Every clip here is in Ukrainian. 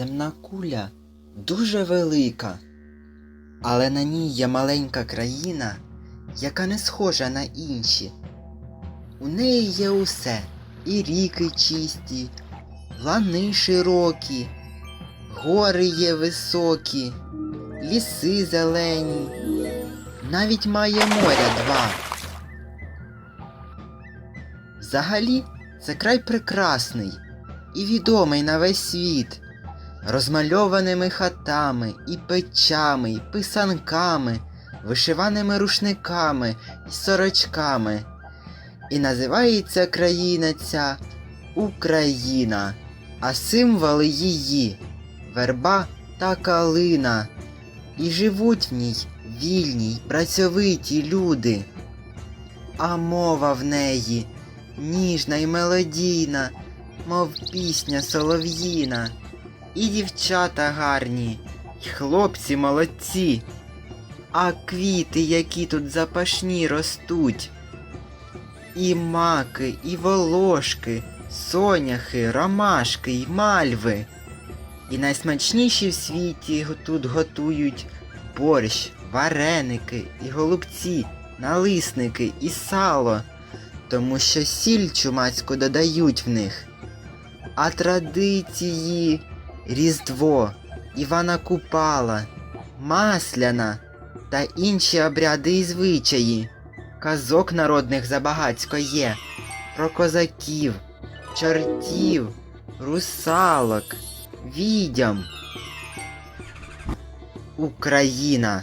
Земна куля дуже велика, але на ній є маленька країна, яка не схожа на інші. У неї є усе і ріки чисті, лани широкі, гори є високі, ліси зелені, навіть має моря два. Взагалі, це край прекрасний і відомий на весь світ, розмальованими хатами і печами, і писанками, вишиваними рушниками і сорочками. І називається країна ця Україна, а символи її верба та калина. І живуть в ній вільні й працьовиті люди. А мова в неї ніжна й мелодійна, мов пісня солов'їна. І дівчата гарні, й хлопці молодці, а квіти, які тут запашні ростуть. І маки, і волошки, соняхи, ромашки й мальви. І найсмачніші в світі тут готують борщ, вареники і голубці, налисники і сало, тому що сіль чумацьку додають в них. А традиції Різдво, Івана Купала, Масляна та інші обряди і звичаї. Казок народних забагацько є про козаків, чортів, русалок, відьом. Україна.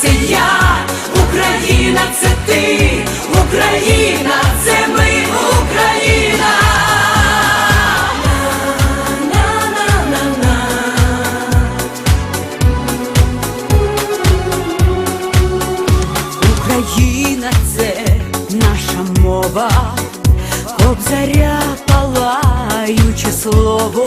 це я, Україна це ти, Україна це ми, Україна. На-на-на-на. Україна це наша мова, кобзаря палаюче слово,